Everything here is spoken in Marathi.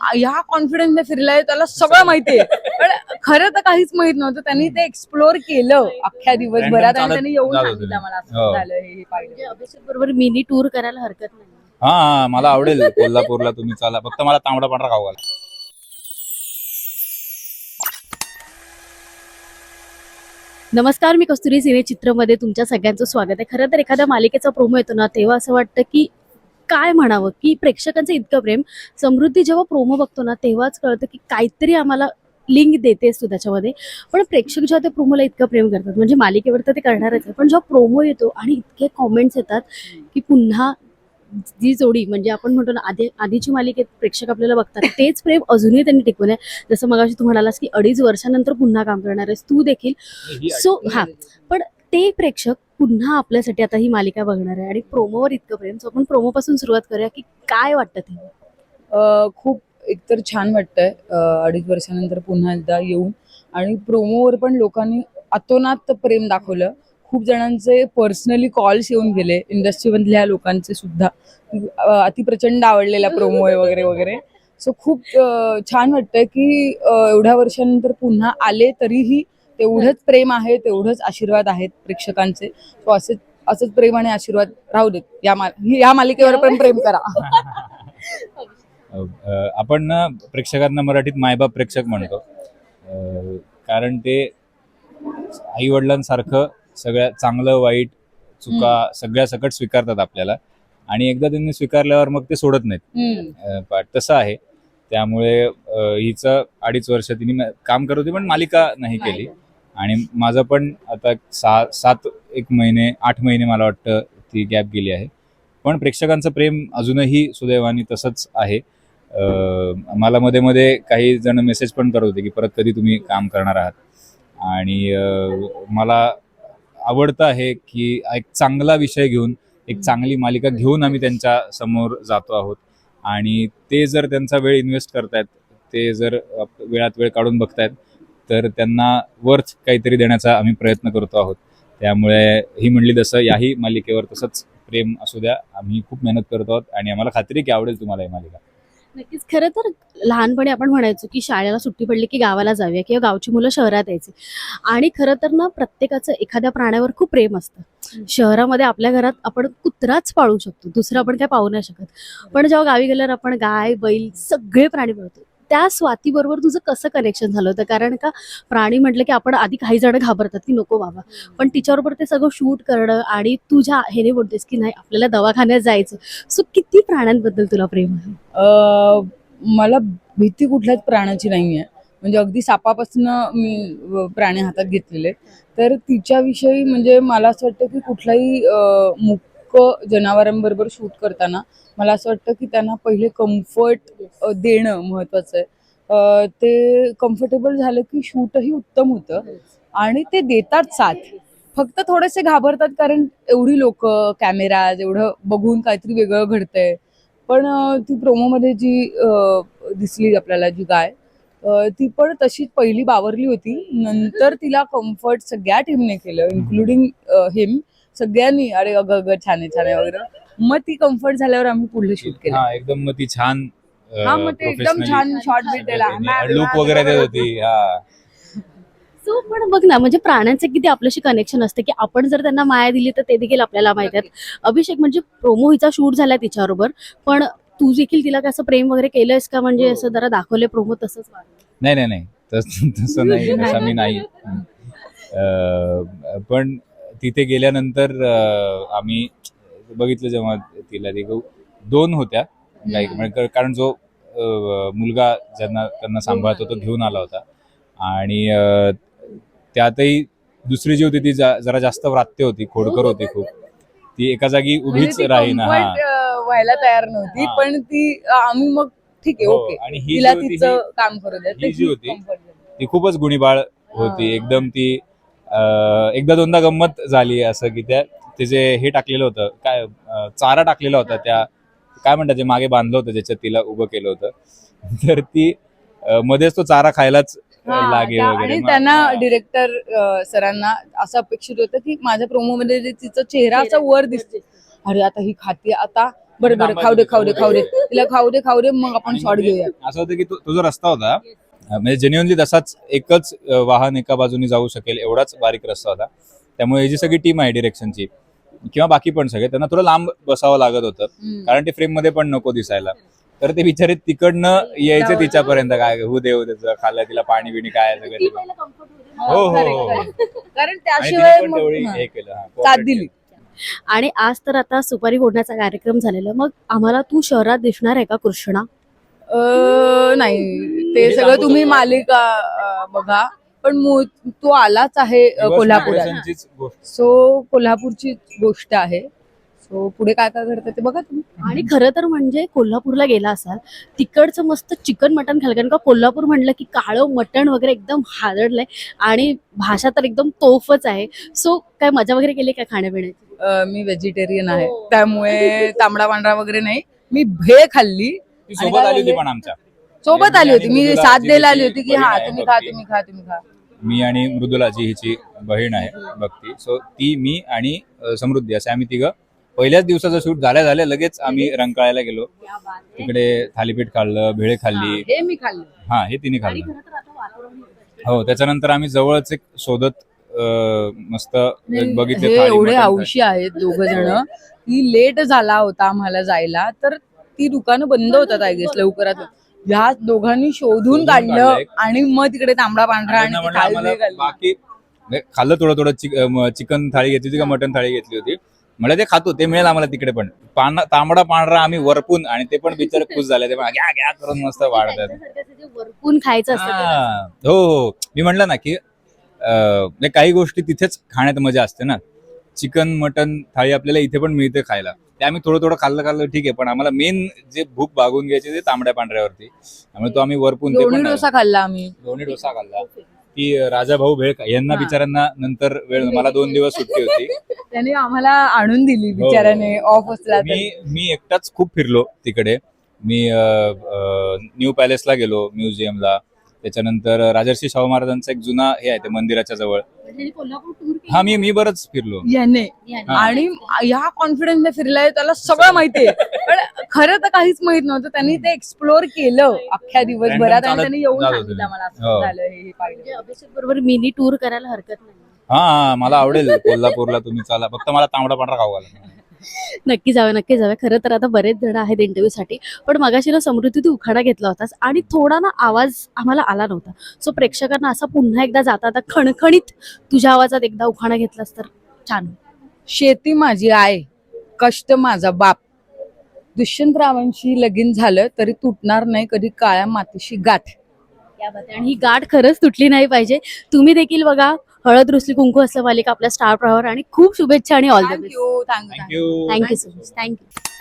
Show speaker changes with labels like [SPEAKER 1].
[SPEAKER 1] ह्या कॉन्फिडन्सने फिरलाय त्याला सगळं माहितीये पण खरं तर काहीच माहीत नव्हतं. त्यांनी ते एक्सप्लोर केलं अख्ख्या दिवसभरात आणि त्यांनी येऊन. सांगितलं मला असं
[SPEAKER 2] हो.
[SPEAKER 1] झालं हे हे पाहिलं.
[SPEAKER 3] म्हणजे अभिषेक बरोबर मिनी टूर करायला हरकत नाही.
[SPEAKER 2] हा हा मला आवडेल. कोल्हापूरला तुम्ही चला. फक्त मला तांबडा पांढरा खाऊ घाला.
[SPEAKER 3] नमस्कार मी कस्तुरी सिने चित्रमध्ये तुमच्या सगळ्यांचं स्वागत आहे. खरं तर एखाद्या मालिकेचा प्रोमो येतो ना तेव्हा असं वाटतं की काय म्हणावं? की प्रेक्षकांचं इतकं प्रेम. समृद्धी जेव्हा प्रोमो बघतो ना तेव्हाच कळतं की काहीतरी आम्हाला लिंक देतेस तू त्याच्यामध्ये. पण प्रेक्षक जेव्हा त्या प्रोमोला इतकं प्रेम करतात म्हणजे मालिकेवर तर ते करणारच आहे पण जेव्हा प्रोमो येतो आणि इतके कॉमेंट्स येतात की पुन्हा जी जोडी म्हणजे आपण म्हणतो ना आधी आधीची मालिकेत प्रेक्षक आपल्याला बघतात तेच प्रेम अजूनही त्यांनी टिकवलं आहे. जसं मगाशी तू म्हणालास की अडीच वर्षानंतर पुन्हा काम करणार आहेस तू देखील. सो हा. पण ते प्रेक्षक पुन्हा आपल्यासाठी आता ही मालिका बघणार आहे आणि प्रोमोवर इतकं प्रेम. सो आपण प्रोमोपासून सुरुवात करूया की काय वाटतं ते?
[SPEAKER 1] खूप एकतर छान वाटतंय. अडीच वर्षानंतर पुन्हा एकदा येऊन. आणि प्रोमोवर पण लोकांनी अतोनात प्रेम दाखवलं. खूप जणांचे पर्सनली कॉल्स येऊन गेले. इंडस्ट्रीमधल्या लोकांचे सुद्धा. अतिप्रचंड अति प्रचंड आवडलेला प्रोमो आहे वगैरे वगैरे. सो खूप छान वाटतंय की एवढ्या वर्षानंतर पुन्हा आले तरीही तेवढंच प्रेम आहे तेवढंच आशीर्वाद आहेत प्रेक्षकांचे. सो असंच असंच प्रेम आणि आशीर्वाद राहू देत. या मा या मालिकेवर पण प्रेम करा.
[SPEAKER 2] आपण ना प्रेक्षकांना मराठीत मायबाप प्रेक्षक म्हणतो. कारण ते आई वडिलांसारखं सगळ्या चांगलं वाईट चुका सगळ्या सकट स्वीकारतात आपल्याला. आणि एकदा त्यांनी स्वीकारल्यावर मग ते सोडत नाहीत. तसं आहे. त्यामुळे हिचं अडीच वर्ष तिने काम करत होती पण मालिका नाही केली. आणि माझं पण आता सहा सात एक महिने आठ महिने मला वाटतं ती गॅप गेली आहे. पण प्रेक्षकांचं प्रेम अजूनही सुदैवानी तसंच आहे. मला मध्ये मध्ये काही जण मेसेज पण करत होते की परत कधी तुम्ही काम करणार आहात. आणि मला आवडतं आहे की एक चांगला विषय घेऊन एक चांगली मालिका घेऊन आम्ही त्यांच्यासमोर जातो आहोत. आणि ते जर त्यांचा वेळ इन्व्हेस्ट करतायत ते जर वेळात वेळ काढून बघतायत तर त्यांना वर्थ काहीतरी देण्याचा आम्ही प्रयत्न करतो आहोत. त्यामुळे ही म्हणली तसं याही मालिकेवर तसंच प्रेम असू द्या. आम्ही खूप मेहनत करतो आहोत आणि आम्हाला खात्री आहे की आवडेल तुम्हाला ही मालिका.
[SPEAKER 3] नक्कीच. खरं तर लहानपणी आपण म्हणायचो की शाळेला सुट्टी पडली की गावाला जाऊया किंवा गावची मुलं शहरात यायची. आणि खरं तर ना प्रत्येकाचं एखाद्या प्राण्यावर खूप प्रेम असतं. शहरामध्ये आपल्या घरात आपण कुत्राच पाळू शकतो. दुसरं आपण काय पाहू नाही शकत. पण जेव्हा गावी गेल्यावर आपण गाय बैल सगळे प्राणी पाळतो. त्या स्वातीबरोबर तुझं कसं कनेक्शन झालं होतं? कारण का प्राणी म्हटलं की आपण आधी काही जण घाबरतात की नको बाबा. पण तिच्याबरोबर ते सगळं शूट करणं आणि तुझ्या हेने बोलतेस की नाही आपल्याला दवाखान्यात जायचं. सो किती प्राण्यांबद्दल तुला प्रेम आहे?
[SPEAKER 1] मला भीती कुठल्याच प्राण्याची नाही आहे म्हणजे अगदी सापापासून मी प्राणी हातात घेतलेले तर तिच्याविषयी म्हणजे मला असं वाटतं की कुठलाही इतकं जनावरांबरोबर शूट करताना मला असं वाटतं की त्यांना पहिले कम्फर्ट देणं महत्वाचं आहे. ते कम्फर्टेबल झालं की शूटही उत्तम होतं आणि ते देतात साथ. फक्त थोडेसे घाबरतात कारण एवढी लोक कॅमेरा एवढं बघून काहीतरी वेगळं घडतंय. पण ती प्रोमोमध्ये जी दिसली आपल्याला जी गाय ती पण तशीच पहिली बावरली होती. नंतर तिला कम्फर्ट सगळ्या टीमने केलं इन्क्लुडिंग हिम सगळ्यांनी अरे अगं अगं छान आहे छान आहे वगैरे. मग ती कम्फर्ट झाल्यावर आम्ही पुढे शूट केलं.
[SPEAKER 2] हा एकदम मग ती छान
[SPEAKER 1] हा मग ते एकदम छान शॉट भेटेला.
[SPEAKER 2] लुक वगैरे देत होती हा.
[SPEAKER 3] सो पण बघ ना म्हणजे प्राण्यांचे किती आपल्याशी कनेक्शन असते की आपण जर त्यांना माया दिली तर ते देखील आपल्याला माहीत आहेत. अभिषेक म्हणजे प्रोमो हिचा शूट झाला तिच्याबरोबर पण तू देखील तिला कसं प्रेम वगैरे केलंयस का? म्हणजे
[SPEAKER 2] हो.
[SPEAKER 3] असं जरा दाखवले प्रोमो तसंच?
[SPEAKER 2] नाही नाही नाही. तस- नाही तसं मी नाही. पण तिथे गेल्यानंतर आम्ही बघितलं जेव्हा तिला ते दोन होत्या लाईक म्हणजे कारण जो मुलगा ज्यांना त्यांना सांभाळतो तो घेऊन आला होता आणि त्यातही दुसरी जी होती ती जरा जास्त व्रात्य होती खोडकर होती खूप ती एका जागी
[SPEAKER 1] म्हणजे
[SPEAKER 2] उभीच राहीना हा
[SPEAKER 1] व्हायला तयार नव्हती. पण ती आम्ही मग ठीक आहे
[SPEAKER 2] हो,
[SPEAKER 1] ओके
[SPEAKER 2] आणि ही जी होती. ती खूपच गुणीबाळ होती. एकदम ती एकदा दोनदा गंमत झाली असं की त्या तिचे हे टाकलेलं होतं काय चारा टाकलेला होता त्या काय म्हणतात जे मागे बांधलं होतं ज्याच्यात तिला उभं केलं होतं. तर ती मध्येच तो चारा खायलाच अं, लागे
[SPEAKER 1] त्या-
[SPEAKER 2] वगैरे.
[SPEAKER 1] आणि त्यांना. डिरेक्टर सरांना असं अपेक्षित होतं की माझ्या प्रोमो मध्ये जे तिचा चेहरा असा वर दिसतो अरे आता ही खाती आता बरं बरं खाऊ दे खाऊ दे खाऊ दे. तिला खाऊ दे खाऊ दे मग आपण शॉर्ट घेऊया.
[SPEAKER 2] असं होतं की तो तो जो रस्ता होता म्हणजे जेन्युअनली तसाच एकच वाहन एका बाजूने जाऊ शकेल एवढाच बारीक रस्ता होता त्यामुळे ही जी सगळी टीम आहे डिरेक्शनची किंवा बाकी पण सगळे त्यांना थोडं लांब बसावं लागत होतं. कारण ते फ्रेममध्ये पण नको दिसायला तर ते बिचारे तिकडनं यायचे तिच्यापर्यंत काय होऊ दे होऊ दे तुझं खाल्लं तिला पाणी बिणी काय आहे सगळं. हो, हो, हो.
[SPEAKER 1] correct. कारण त्याशिवाय
[SPEAKER 2] तेवढी
[SPEAKER 1] हा.
[SPEAKER 2] हे केलं हा,
[SPEAKER 1] साथ
[SPEAKER 2] cooperate
[SPEAKER 1] दिली
[SPEAKER 3] आणि आज तर आता सुपारी फोडण्याचा कार्यक्रम झालेला मग आम्हाला तू शहरात दिसणार आहे का कृष्णा
[SPEAKER 1] अं, नाही ते
[SPEAKER 2] मी
[SPEAKER 1] सगळं
[SPEAKER 2] सांगू
[SPEAKER 1] तुम्ही. मालिका अं, बघा. पण मूळ तो आलाच आहे अं,
[SPEAKER 2] केलं.
[SPEAKER 1] कोल्हापुरात.
[SPEAKER 2] Reverse गोष्ट.
[SPEAKER 1] सो कोल्हापूरची गोष्ट आहे. सो पुढे काय काय घडतं ते बघा तुम्ही.
[SPEAKER 3] आणि खरं तर म्हणजे कोल्हापूरला गेला असाल तिकडचं मस्त चिकन मटन खाल कारण का कोल्हापूर म्हणलं की काळं मटण वगैरे एकदम हादडलंय. आणि भाषा तर एकदम तोफच आहे. सो काय मजा वगैरे केली काय खाण्यापिण्याची?
[SPEAKER 1] अं, मी व्हेजिटेरियन आहे.
[SPEAKER 3] हो.
[SPEAKER 1] त्यामुळे तांबडा पांढरा वगैरे नाही. मी भेळ खाल्ली.
[SPEAKER 2] ती
[SPEAKER 1] आणि
[SPEAKER 2] सोबत
[SPEAKER 1] काय
[SPEAKER 2] आली होती
[SPEAKER 1] झालं?
[SPEAKER 2] पण आमच्या.
[SPEAKER 1] सोबत आली होती. मी साथ द्यायला आली होती की हा तुम्ही खा. तुम्ही खा तुम्ही खा.
[SPEAKER 2] मी आणि मृदुलाची हिची बहीण आहे भक्ती. सो ती मी आणि समृद्धी असे आम्ही तिघं पहिल्याच दिवसाचं शूट झाल्या झाल्या लगेच आम्ही रंकाळायला गेलो. तिकडे थालीपीठ खाल्लं भेळे खाल्ली.
[SPEAKER 1] हे मी खाल्लं.
[SPEAKER 2] हा हे तिने खाल्लं. हो त्याच्यानंतर आम्ही जवळच एक शोधत मस्त बघितले
[SPEAKER 1] एवढे हौशी आहेत दोघ जण की लेट झाला होता आम्हाला जायला तर ती दुकानं बंद होतात आय गेस लवकरात ह्या दोघांनी शोधून काढलं. आणि मग तिकडे तांबडा पांढरा आणि ती थाळी.
[SPEAKER 2] बाकी म्हणजे खाल्लं थोडं थोडं चिक- चिकन थाळी घेतली होती का मटन थाळी घेतली होती. मला ते खातो ते मिळेल आम्हाला तिकडे पण. पान तांबडा पांढरा आम्ही वरपून आणि ते पण बिचारे खुश झाले. ते पण घ्या घ्या करून मस्त वाढतात.
[SPEAKER 3] त्यांच्यासारखं जे वरपून खायचं असतं ते
[SPEAKER 2] हा. हो हो. मी म्हणलं ना की अं, म्हणजे काही गोष्टी तिथेच खाण्यात मजा असते ना. चिकन मटन थाळी आपल्याला इथे पण मिळते खायला. ते आम्ही थोडं थोडं खाल्लं खाल्लं ठीक आहे. पण आम्हाला मेन जे भूक भागून घ्यायची ते तांबड्या पांढऱ्यावरती. त्यामुळे तो आम्ही वरपून ते
[SPEAKER 1] लोणी
[SPEAKER 2] पण
[SPEAKER 1] डोसा खाल्ला आम्ही.
[SPEAKER 2] दोन्ही डोसा खाल्ला. ती राजा भाऊ भेळ यांना
[SPEAKER 1] हा.
[SPEAKER 2] बिचाऱ्यांना नंतर वेळ मला दोन दिवस सुट्टी होती.
[SPEAKER 1] त्याने आम्हाला आणून दिली बिचाऱ्याने. ऑफ असला
[SPEAKER 2] मी मी एकटाच खूप फिरलो तिकडे. मी न्यू पॅलेसला गेलो म्युझियमला. त्याच्यानंतर राजर्षी शाहू महाराजांचा एक जुना हे आहे ते मंदिराच्या जवळ.
[SPEAKER 3] म्हणजे कोल्हापूर टूर
[SPEAKER 2] हा मी मी बरंच फिरलो.
[SPEAKER 1] याने.
[SPEAKER 2] हा.
[SPEAKER 1] आणि ह्या कॉन्फिडन्सने फिरलाय त्याला सगळं माहितीये पण खरं तर काहीच माहीत नव्हतं. त्यांनी ते एक्सप्लोर केलं अख्ख्या दिवसभरात आणि त्यांनी येऊन. सांगितलं मला असं
[SPEAKER 2] हो.
[SPEAKER 1] झालं हे हे पाहिलं.
[SPEAKER 3] म्हणजे अभिषेक बरोबर मिनी टूर करायला हरकत नाही.
[SPEAKER 2] हा हा मला आवडेल. कोल्हापूरला तुम्ही चाला. फक्त मला तांबडा पांढरा खाऊ घाला.
[SPEAKER 3] नक्की जाऊया नक्की जाऊया खरं तर आता बरेच जण आहेत इंटरव्ह्यू साठी पण मगाशी ना समृद्धी तू उखाणा घेतला होतास आणि थोडा ना आवाज आम्हाला आला नव्हता. सो प्रेक्षकांना असा पुन्हा एकदा जाता आता खणखणीत तुझ्या आवाजात एकदा उखाणा घेतलास तर छान.
[SPEAKER 1] शेती माझी आहे कष्ट माझा बाप. दुष्यंतरावांशी लगीन झालं तरी तुटणार नाही कधी काळ्या मातीशी गाठ.
[SPEAKER 3] या बात आहे. आणि ही गाठ खरंच तुटली नाही पाहिजे. तुम्ही देखील बघा हळद रुसली कुंकू असलं मालिका आपल्या स्टार प्रवार आणि खूप शुभेच्छा आणि all the best
[SPEAKER 1] thank you thank you
[SPEAKER 2] thank you
[SPEAKER 3] thank you so much thank you